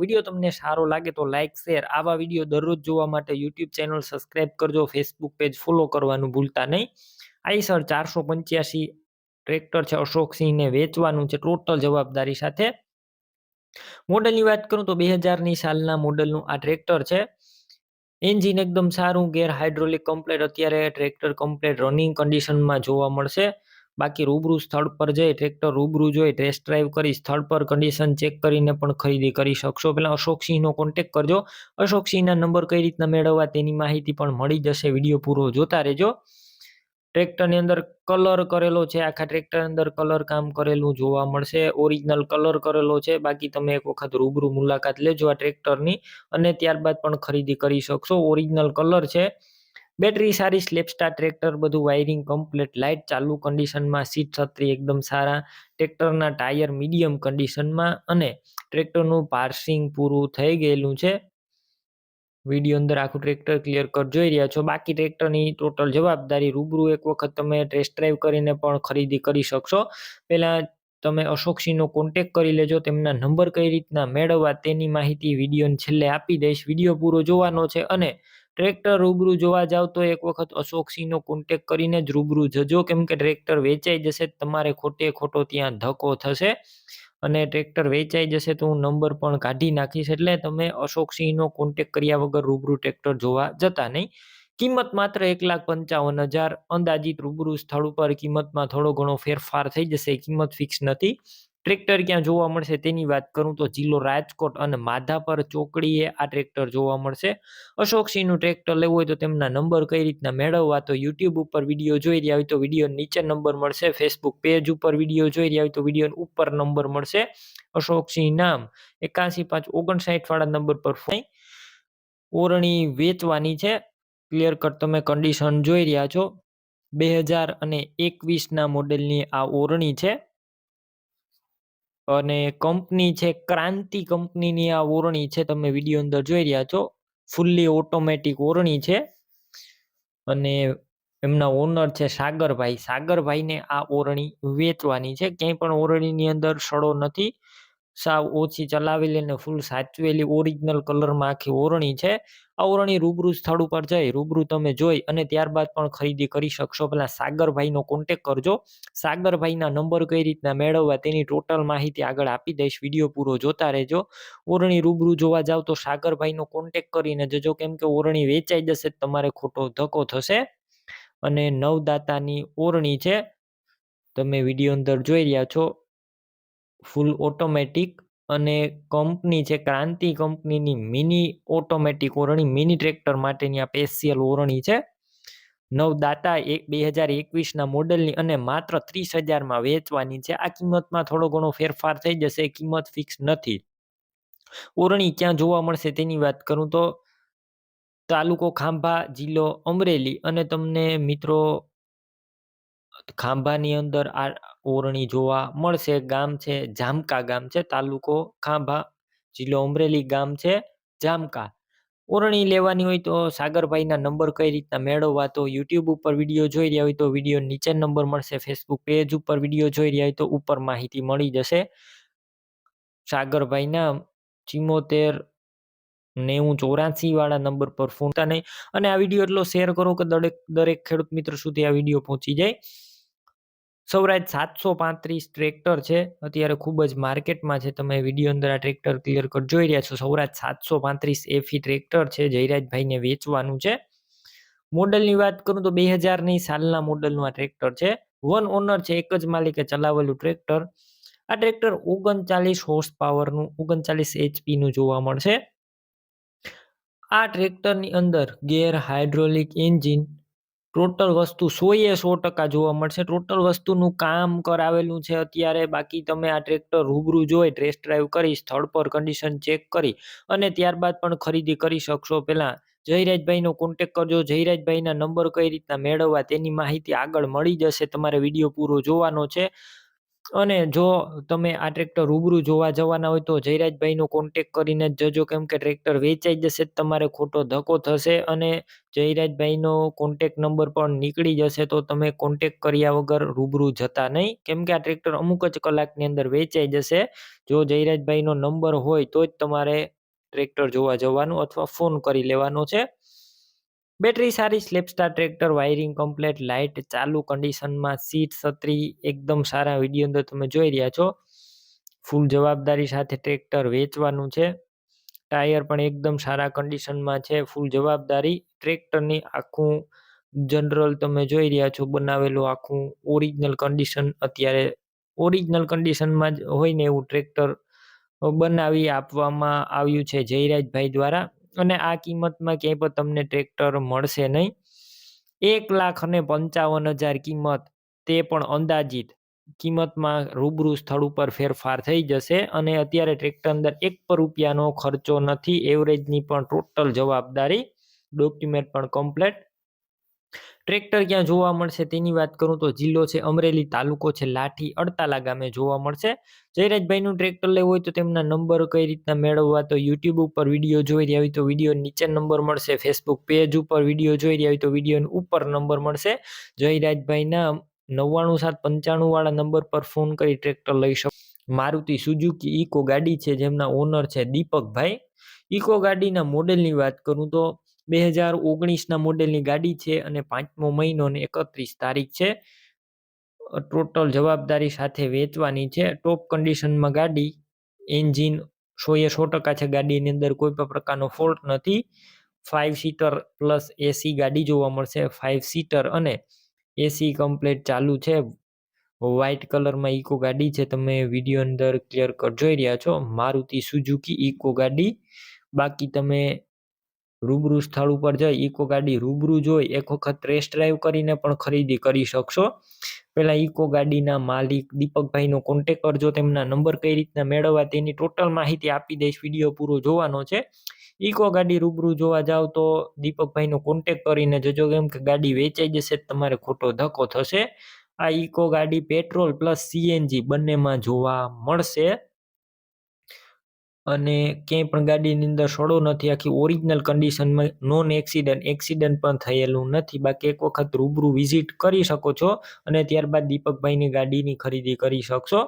Video તમને સારો લાગે તો લાઇક શેર આવા વીડિયો દરરોજ જોવા માટે યુટ્યુબ ચેનલ સબસ્ક્રાઇબ કરજો ફેસબુક પેજ ફોલો કરવાનું ભૂલતા નહીં. આઈસર ચારસો પંચ્યાસી ટ્રેક્ટર છે અશોકસિંહને વેચવાનું છે ટોટલ જવાબદારી સાથે. મોડલની વાત કરું તો બે હજારની સાલના મોડલનું આ ટ્રેક્ટર છે. એન્જિન એકદમ સારું, ગેર હાઇડ્રોલિક કમ્પ્લેટ અત્યારે ટ્રેક્ટર કમ્પ્લેટ રનિંગ કન્ડિશનમાં જોવા મળશે. બાકી રૂબરૂ સ્થળ પર જઈ ટ્રેક્ટર રૂબરૂ જોઈ ટેસ્ટ ડ્રાઈવ કરી સ્થળ પર કન્ડિશન ચેક કરીને પણ ખરીદી કરી શકશો. પહેલાં અશોકસિંહનો કોન્ટેક કરજો. અશોકસિંહના નંબર કઈ રીતના મેળવવા તેની માહિતી પણ મળી જશે. વીડિયો પૂરો જોતા રહેજો. ટ્રેક્ટરની અંદર કલર કરેલો છે. આખા ટ્રેક્ટર અંદર કલર કામ કરેલું જોવા મળશે. ઓરિજિનલ કલર કરેલો છે. બાકી તમે એક વખત રૂબરૂ મુલાકાત લેજો આ ટ્રેક્ટરની અને ત્યારબાદ પણ ખરીદી કરી શકશો. ઓરિજિનલ કલર છે. બેટરી સારી, સ્લેપસ્ટાર, ટ્રેક્ટર બધું વાયરિંગ કમ્પ્લીટ લાઇટ ચાલુ કન્ડિશનમાં સીટ છત્રી એકદમ સારા, ટ્રેક્ટરના ટાયર મીડિયમ કન્ડિશનમાં અને ટ્રેક્ટરનું પાર્સિંગ પૂરું થઈ ગયેલું છે. વીડિયો અંદર આખું ટ્રેક્ટર ક્લિયર કટ જોઈ રહ્યા છો. બાકી ટ્રેક્ટરની ટોટલ જવાબદારી રૂબરૂ એક વખત તમે ટેસ્ટ ડ્રાઈવ કરીને પણ ખરીદી કરી શકશો. પહેલાં તમે અશોકસિંહનો કોન્ટેક કરી લેજો, તેમના નંબર કઈ રીતના મેળવવા તેની માહિતી વિડીયોને છેલ્લે આપી દઈશ. વીડિયો પૂરો જોવાનો છે અને ટ્રેક્ટર રૂબરૂ જોવા જાવ તો એક વખત અશોકસિંહનો કોન્ટેક કરીને જ રૂબરૂ જજો. કેમ કે ટ્રેક્ટર વેચાઈ જશે, તમારે ખોટે ખોટો ત્યાં ધક્કો થશે. અને ટ્રેક્ટર વેચાઈ જશે તો હું નંબર પણ કાઢી નાખીશ. એટલે તમે અશોકસિંહનો કોન્ટેક કર્યા વગર રૂબરૂ ટ્રેક્ટર જોવા જતા નહીં. કિંમત માત્ર એક લાખ પંચાવન હજાર. અંદાજિત રૂબરૂ સ્થળ ઉપર કિંમતમાં થોડો ઘણો ફેરફાર થઈ જશે. કિંમત ફિક્સ નથી. ટ્રેક્ટર ક્યાં જોવા મળશે તેની વાત કરું તો જિલ્લો રાજકોટ અને માધાપર ચોકડીએ આ ટ્રેક્ટર જોવા મળશે. અશોકસિંહનું ટ્રેક્ટર લેવું હોય તો તેમના નંબર કઈ રીતના મેળવવા તો યુટ્યુબ ઉપર વીડિયો જોઈ રહ્યા હોય તો વીડિયો નીચે નંબર મળશે ફેસબુક પેજ ઉપર વીડિયો જોઈ રહ્યા હોય તો વીડિયો ઉપર નંબર મળશે. અશોકસિંહ નામ એકાસી પાંચ ઓગણસાઠ વાળા નંબર પર ફોન ઓરણી વેચવાની છે. ક્લિયર કટ તમે કન્ડિશન જોઈ રહ્યા છો. બે હજાર અને એકવીસના મોડેલની આ ઓરણી છે. અને કંપની છે, ક્રાંતિ કંપનીની આ ઓરણી છે, તમે વીડિયો અંદર જોઈ રહ્યા છો. ફૂલ્લી ઓટોમેટિક ઓરણી છે. અને એમના ઓનર છે સાગરભાઈ. સાગરભાઈને આ ઓરણી વેચવાની છે. ક્યાંય પણ ઓરણીની અંદર સડો નથી. સાવ ઓછી ચલાવેલી અને ફૂલ સાચવેલી ઓરિજિનલ કલરમાં આખી ઓરણી છે. આ ઓરણી રૂબરૂ સ્થળ ઉપર જઈ રૂબરૂ તમે જોઈ અને ત્યારબાદ પણ ખરીદી કરી શકશો. પહેલાં સાગરભાઈનો કોન્ટેક કરજો. સાગરભાઈના નંબર કઈ રીતના મેળવવા તેની ટોટલ માહિતી આગળ આપી દઈશ. વીડિયો પૂરો જોતા રહેજો. ઓરણી રૂબરૂ જોવા જાવ તો સાગરભાઈનો કોન્ટેક કરીને જજો. કેમ કે ઓરણી વેચાઈ જશે તમારે ખોટો ધક્કો થશે. અને નવદાતાની ઓરણી છે. તમે વીડિયો અંદર જોઈ રહ્યા છો. ફૂલ ઓટોમેટિક અને કંપની છે ક્રાંતિ કંપનીની મિની ઓટોમેટિક ઓરણી મિની ટ્રેક્ટર માટેની આ સ્પેશિયલ ઓરણી છે. નવદાતા એક બે હજાર એકવીસના મોડલની અને માત્ર ત્રીસ હજારમાં વેચવાની છે. આ કિંમતમાં થોડો ઘણો ફેરફાર થઈ જશે કિંમત ફિક્સ નથી. ઓરણી ક્યાં જોવા મળશે તેની વાત કરું તો, તાલુકો ખાંભા, જિલ્લો અમરેલી અને તમને મિત્રો ખાંભાની અંદર આ ઓરણી જોવા મળશે. ગામ છે, જામકા ગામ છે, તાલુકો ખાંભા જિલ્લો અમરેલી ગામ છે, જામકા. ઓરણી લેવાની હોય તો સાગરભાઈના નંબર કઈ રીતના મેળવવા તો યુટ્યુબ ઉપર વીડિયો જોઈ રહ્યા હોય તો વીડિયો નીચે નંબર મળશે. ફેસબુક પેજ ઉપર વીડિયો જોઈ રહ્યા હોય તો ઉપર માહિતી મળી જશે. સાગરભાઈના ચિમોતેર નેવું ચોરાસી વાળા નંબર પર ફોન નહીં. અને આ વીડિયો એટલો શેર કરો કે દરેક દરેક ખેડૂત મિત્ર સુધી આ વીડિયો પહોંચી જાય. સૌરાજ સાતસો પાંત્રીસ ટ્રેક્ટર છે. અત્યારે ખૂબ જ માર્કેટમાં છે. તમે વીડિયો અંદર આ ટ્રેક્ટર ક્લિયર કટ જોઈ રહ્યા છો. સૌરાજ સાતસો પાંત્રીસ એફી ટ્રેક્ટર છે, જયરાજભાઈને વેચવાનું છે. મોડલની વાત કરું તો બે હજારની સાલના મોડલનું આ ટ્રેક્ટર છે. વન ઓનર છે, એક જ માલિકે ચલાવેલું ટ્રેક્ટર આ ટ્રેક્ટર ઓગણચાલીસ હોર્સ પાવરનું ઓગણચાલીસ એચપીનું જોવા મળશે. આ ટ્રેક્ટરની અંદર ગેર હાઇડ્રોલિક એન્જિન ટોટલ વસ્તુ સોએ સો ટકા જોવા મળશે. ટોટલ વસ્તુનું કામ કરાવેલું છે અત્યારે. બાકી તમે આ ટ્રેક્ટર રૂબરૂ જોઈ ટેસ્ટ ડ્રાઈવ કરી, સ્થળ પર કન્ડિશન ચેક કરી અને ત્યારબાદ પણ ખરીદી કરી શકશો. પહેલાં જયરાજભાઈનો કોન્ટેક કરજો. જયરાજભાઈના નંબર કઈ રીતના મેળવવા તેની માહિતી આગળ મળી જશે. તમારે વીડિયો પૂરો જોવાનો છે. અને જો તમે આ ટ્રેક્ટર રૂબરૂ જોવા જવાના હોય તો જયરાજભાઈનો કોન્ટેક કરીને જ જજો. કેમ કે ટ્રેક્ટર વેચાઈ જશે તમારે ખોટો ધક્કો થશે અને જયરાજભાઈનો કોન્ટેક નંબર પણ નીકળી જશે તો તમે કોન્ટેક કર્યા વગર રૂબરૂ જતા નહીં. કેમ કે આ ટ્રેક્ટર અમુક જ કલાકની અંદર વેચાઈ જશે. જો જયરાજભાઈનો નંબર હોય તો જ તમારે ટ્રેક્ટર જોવા જવાનું અથવા ફોન કરી લેવાનો છે. બેટરી સારી, self starter tractor, wiring complete, light, ચાલુ કન્ડિશનમાં સીટ છત્રી, એકદમ સારા વીડિયો અંદર તમે જોઈ રહ્યા છો. ફૂલ જવાબદારી સાથે ટ્રેક્ટર વેચવાનું છે. ટાયર પણ એકદમ સારા કન્ડિશનમાં છે, ફૂલ જવાબદારી. ટ્રેક્ટરની આખું જનરલ તમે જોઈ રહ્યા છો, બનાવેલું આખું ઓરિજિનલ કન્ડિશન. અત્યારે ઓરિજિનલ કન્ડિશનમાં જ હોય ને એવું ટ્રેક્ટર બનાવી આપવામાં આવ્યું છે જયરાજભાઈ દ્વારા. અને આ કિંમતમાં ક્યાંય પણ તમને ટ્રેક્ટર મળશે નહીં. એક લાખ અને પંચાવન હજાર કિંમત, તે પણ અંદાજિત. કિંમતમાં રૂબરૂ સ્થળ ઉપર ફેરફાર થઈ જશે અને અત્યારે ટ્રેક્ટર અંદર એક પર રૂપિયાનો ખર્ચો નથી. એવરેજની પણ ટોટલ જવાબદારી ડોક્યુમેન્ટ પણ કમ્પ્લેટ ટ્રેક્ટર ક્યાં જોવા મળશે? તેની વાત કરું તો જિલ્લો છે અમરેલી, તાલુકો છે લાઠી, અડતાલા ગામે જોવા મળશે. જયરાજભાઈનું ટ્રેક્ટર લેવું હોય તો તેમના નંબર કઈ રીતના મેળવવા? તો યુટ્યુબ ઉપર વીડિયો જોઈ રહ્યા હોય તો વીડિયો નીચે નંબર મળશે. ફેસબુક પેજ ઉપર વીડિયો જોઈ રહ્યા હોય તો વીડિયો ઉપર નંબર મળશે. જયરાજભાઈના નવ્વાણું સાત પંચાણું વાળા નંબર પર ફોન કરી ટ્રેક્ટર લઈ શકો. મારુતિ સુઝુકી ઇકો ગાડી છે, જેમના ઓનર છે દીપકભાઈ. ઇકો ગાડીના મોડેલની વાત કરું તો બે હજાર ઓગણીસના મોડેલની ગાડી છે અને પાંચમો મહિનો અને એકત્રીસ તારીખ છે. ટોટલ જવાબદારી સાથે વેચવાની છે. ટોપ કન્ડિશનમાં ગાડી, એન્જિન સોએ સો ટકા છે. ગાડીની અંદર કોઈ પણ પ્રકારનો ફોલ્ટ નથી. ફાઇવ સીટર પ્લસ એસી ગાડી જોવા મળશે. ફાઇવ સીટર અને એસી કમ્પ્લેટ ચાલુ છે. વ્હાઇટ કલરમાં ઇકો ગાડી છે. તમે વીડિયો અંદર ક્લિયર કટ જોઈ રહ્યા છો. મારુતિ સુઝુકી ઇકો ગાડી. બાકી તમે રૂબરૂ સ્થળ ઉપર જઈ ઇકો ગાડી રૂબરૂ જોઈ એક વખત ટેસ્ટ ડ્રાઈવ કરીને પણ ખરીદી કરી શકશો. પહેલાં ઇકો ગાડીના માલિક દીપકભાઈનો કોન્ટેક કરજો, તેમના નંબર કઈ રીતના મેળવવા તેની ટોટલ માહિતી આપી દઈશ વીડિયો પૂરો જોવાનો છે. ઇકો ગાડી રૂબરૂ જોવા જાવ તો દીપકભાઈનો કોન્ટેક કરીને જજો, કેમ કે ગાડી વેચાઈ જશે તમારે ખોટો ધક્કો થશે. આ ઇકો ગાડી પેટ્રોલ પ્લસ સીએનજી બંનેમાં જોવા મળશે. અને ક્યાંય પણ ગાડીની અંદર સડો નથી. આખી ઓરિજિનલ કન્ડિશનમાં નોન એક્સિડન્ટ એક્સિડન્ટ પણ થયેલું નથી. બાકી એક વખત રૂબરૂ વિઝિટ કરી શકો છો અને ત્યારબાદ દીપકભાઈની ગાડીની ખરીદી કરી શકશો.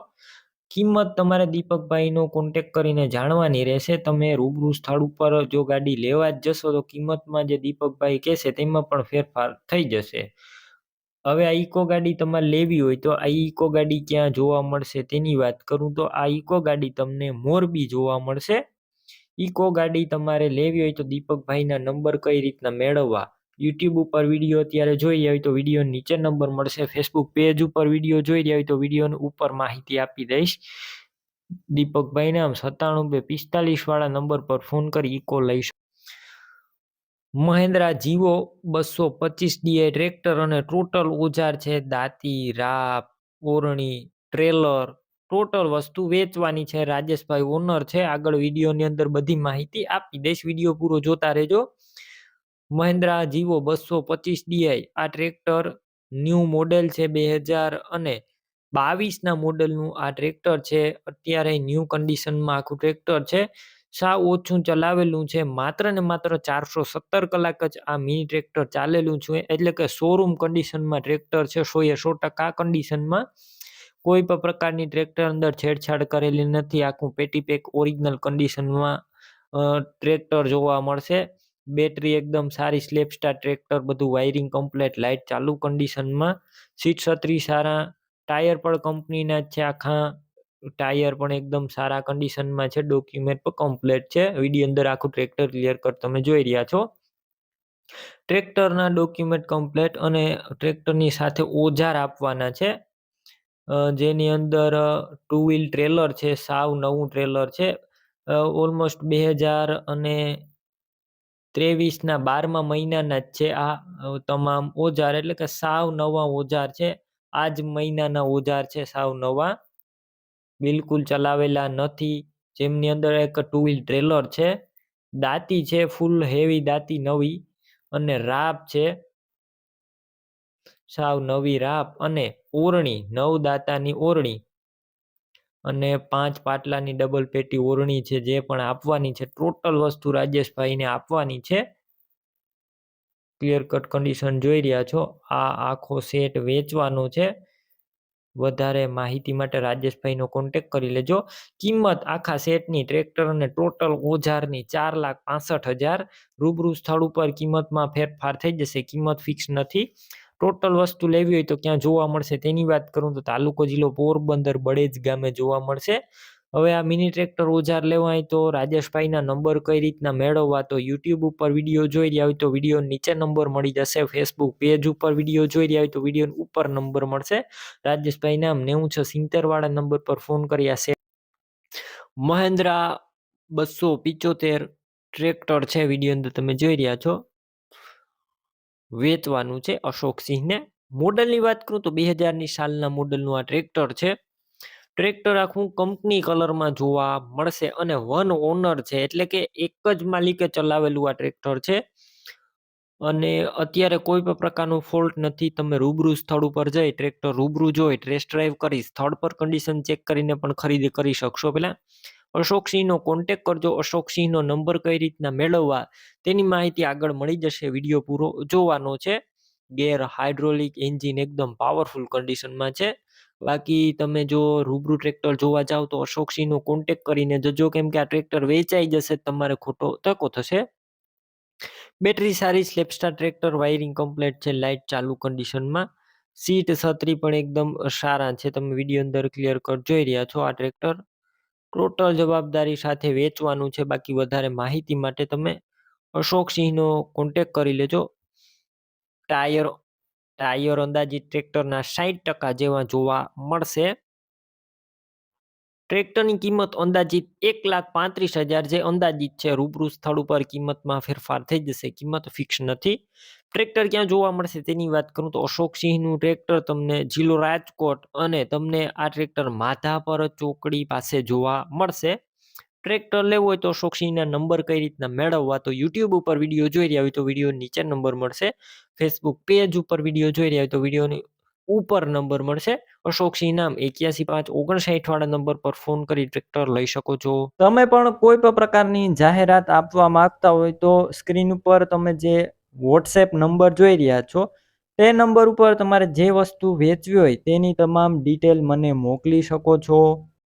કિંમત તમારે દીપકભાઈનો કોન્ટેક કરીને જાણવાની રહેશે. તમે રૂબરૂ સ્થળ ઉપર જો ગાડી લેવા જ જશો તો કિંમતમાં જે દીપકભાઈ કહેશે તેમાં પણ ફેરફાર થઈ જશે. હવે આ ઇકો ગાડી તમારે લેવી હોય તો આ ઇકો ગાડી ક્યાં જોવા મળશે તેની વાત કરું તો આ ઇકો ગાડી તમને મોરબી જોવા મળશે. ઇકો ગાડી તમારે લેવી હોય તો દીપકભાઈના નંબર કઈ રીતના મેળવવા? યુટ્યુબ ઉપર વીડિયો અત્યારે જોઈ રહ્યા હોય તો વીડિયો નીચે નંબર મળશે. ફેસબુક પેજ ઉપર વીડિયો જોઈ રહ્યા હોય તો વિડીયોની ઉપર માહિતી આપી દઈશ. દીપકભાઈ નામ સત્તાણું બે પિસ્તાલીસ વાળા નંબર પર ફોન કરી ઇકો લઈ મહેન્દ્રા, જીવો, બસો પચીસ ડીઆઈ ટ્રેક્ટર અને ટોટલ ઓજાર છે દાંતી, રાપ, ઓરણી, ટ્રેલર. ટોટલ વસ્તુ વેચવાની છે. રાજેશભાઈ ઓનર છે. આગળ વિડીયોની અંદર બધી માહિતી આપી દઈશ. વીડિયો પૂરો જોતા રહેજો. મહેન્દ્રા, જીવો, બસો પચીસ ડીઆઈ આ ટ્રેક્ટર ન્યૂ મોડેલ છે બે હજાર અને બાવીસના મોડેલનું આ ટ્રેક્ટર છે. અત્યારે ન્યૂ કન્ડિશનમાં આખું ટ્રેક્ટર છે. સાવ ઓછું ચલાવેલું છે. માત્ર ને માત્ર ચારસો સત્તર કલાક જ આ મિની ટ્રેક્ટર ચાલેલું છે. એટલે કે શોરૂમ કન્ડિશનમાં ટ્રેક્ટર છે સો એ સો ટકા કન્ડિશનમાં કોઈ પણ પ્રકારની ટ્રેક્ટર અંદર છેડછાડ કરેલી નથી. આખું પેટી પેક ઓરિજિનલ કન્ડિશનમાં ટ્રેક્ટર જોવા મળશે. બેટરી એકદમ સારી સ્લેપ સ્ટાર ટ્રેક્ટર, બધું વાયરિંગ કમ્પ્લેટ લાઇટ ચાલુ કન્ડિશનમાં સીટ છત્રી સારા, ટાયર પણ કંપનીના છે આખા. ટાયર પણ એકદમ સારા કન્ડિશનમાં છે. ડોક્યુમેન્ટ પણ કમ્પ્લેટ છે. વીડિયો અંદર આખું ટ્રેક્ટર ક્લિયર કટ તમે જોઈ રહ્યા છો. ટ્રેક્ટરના ડોક્યુમેન્ટ કમ્પ્લેટ અને ટ્રેક્ટરની સાથે ઓજાર આપવાના છે. જેની અંદર ટુ વ્હીલ ટ્રેલર છે, સાવ નવું ટ્રેલર છે. ઓલમોસ્ટ બે હજાર અને ત્રેવીસના બારમા મહિનાના જ છે આ તમામ ઓજાર. એટલે કે સાવ નવા ઓજાર છે. આ જ મહિનાના ઓજાર છે સાવ નવા. બિલકુલ ચલાવેલા નથી. જેમની અંદર એક ટુ વ્હીલ ટ્રેલર છે, દાંતી છે ફૂલ હેવી દાંતી નવી અને રાપ છે. સાવ નવી રાપ અને ઓરણી, નવ દાતાની ઓરણી અને પાંચ પાટલાની ડબલ પેટી ઓરણી છે, જે પણ આપવાની છે. ટોટલ વસ્તુ રાજેશભાઈને આપવાની છે. ક્લિયર કટ કન્ડિશન જોઈ રહ્યા છો. આ આખો સેટ વેચવાનો છે. વધારે માહિતી માટે રાજેશભાઈનો કોન્ટેક કરી લેજો. કિંમત આખા સેટની ટ્રેક્ટર અને ટોટલ ઓજારની ચાર લાખ પાસઠ હજાર. રૂબરૂ સ્થળ ઉપર કિંમતમાં ફેરફાર થઈ જશે. કિંમત ફિક્સ નથી. ટોટલ વસ્તુ લેવી હોય તો ક્યાં જોવા મળશે તેની વાત કરું તો તાલુકો જિલ્લો પોરબંદર બળેજ ગામે જોવા મળશે. હવે આ મિની ટ્રેક્ટર ઓજાર લેવા હોય તો રાજેશભાઈના નંબર કઈ રીતના મેળવવા તો યુટ્યુબ ઉપર વીડિયો જોઈ રહ્યા હોય તો વીડિયો નીચે નંબર મળી જશે ફેસબુક પેજ ઉપર વીડિયો જોઈ રહ્યા હોય તો વીડિયો ઉપર નંબર મળશે. રાજેશભાઈ નામ નેવું છ સિત્તેર વાળા નંબર પર ફોન કર્યા છે. મહેન્દ્રા બસો પિચોતેર ટ્રેક્ટર છે વીડિયો અંદર તમે જોઈ રહ્યા છો. વેચવાનું છે અશોકસિંહને. મોડલની વાત કરું તો બે હજારની સાલના મોડલનું આ ટ્રેક્ટર છે. ટ્રેક્ટર આખું કંપની કલરમાં જોવા મળશે અને વન ઓનર છે, એટલે કે એક જ માલિકે ચલાવેલું આ ટ્રેક્ટર છે. અને અત્યારે કોઈ પણ પ્રકારનો ફોલ્ટ નથી, તમે રૂબરૂ સ્થળ ઉપર જઈ, ટ્રેક્ટર રૂબરૂ જોઈ ટેસ્ટ ડ્રાઈવ કરી, સ્થળ પર કન્ડિશન ચેક કરીને પણ ખરીદી કરી શકશો પહેલાં અશોકસિંહનો કોન્ટેક કરજો, અશોકસિંહનો નંબર કઈ રીતના મેળવવા તેની માહિતી આગળ મળી જશે. વીડિયો પૂરો જોવાનો છે. ગેર હાઇડ્રોલિક એન્જિન એકદમ પાવરફુલ કન્ડિશનમાં છે. બાકી તમે જો રૂબરૂ ટ્રેક્ટર જોવા જાવ તો અશોકસિંહનો કોન્ટેક કરીને જજો કેમ કે આ ટ્રેક્ટર વેચાઈ જશે તમારે ખોટો તકો થશે. બેટરી સારી self starter tractor, wiring complete છે, લાઇટ ચાલુ કન્ડિશનમાં. સીટ છત્રી પણ એકદમ સારા છે, તમે વીડિયો અંદર ક્લિયર કટ જોઈ રહ્યા છો આ ટ્રેક્ટર. ટોટલ જવાબદારી સાથે વેચવાનું છે, બાકી વધારે માહિતી માટે તમે અશોકસિંહનો કોન્ટેક કરી લેજો. ટાયર ટાયર અંદાજિત ટ્રેક્ટરના સાઠ ટકા જેવા જોવા મળશે. ટ્રેક્ટરની કિંમત અંદાજિત એક લાખ પાંત્રીસ હજાર જે અંદાજિત છે, રૂબરૂ સ્થળ ઉપર કિંમતમાં ફેરફાર થઈ જશે. કિંમત ફિક્સ નથી. ટ્રેક્ટર ક્યાં જોવા મળશે તેની વાત કરું તો અશોકસિંહનું ટ્રેક્ટર તમને જિલ્લો રાજકોટ અને તમને આ ટ્રેક્ટર માધાપર ચોકડી પાસે જોવા મળશે. ટ્રેક્ટર લેવું હોય તો શોખીના નંબર કઈ રીતના મેળવવા તો યુટ્યુબ ઉપર વીડિયો જોઈ રહ્યા હોય તો વીડિયો નીચે નંબર મળશે. ફેસબુક પેજ ઉપર વીડિયો જોઈ રહ્યા હોય તો વિડીયોની ઉપર નંબર મળશે. અશોકસિંહ નામ એક્યાસી પાંચ ઓગણસાઠ વાળા નંબર પર ફોન કરી ટ્રેક્ટર લઈ શકો છો. તમે પણ કોઈ પણ પ્રકારની જાહેરાત આપવા માંગતા હોય તો સ્ક્રીન ઉપર તમે જે વોટ્સએપ નંબર જોઈ રહ્યા છો, તે નંબર ઉપર તમારે જે વસ્તુ વેચવી હોય તેની તમામ ડિટેલ મને મોકલી શકો છો.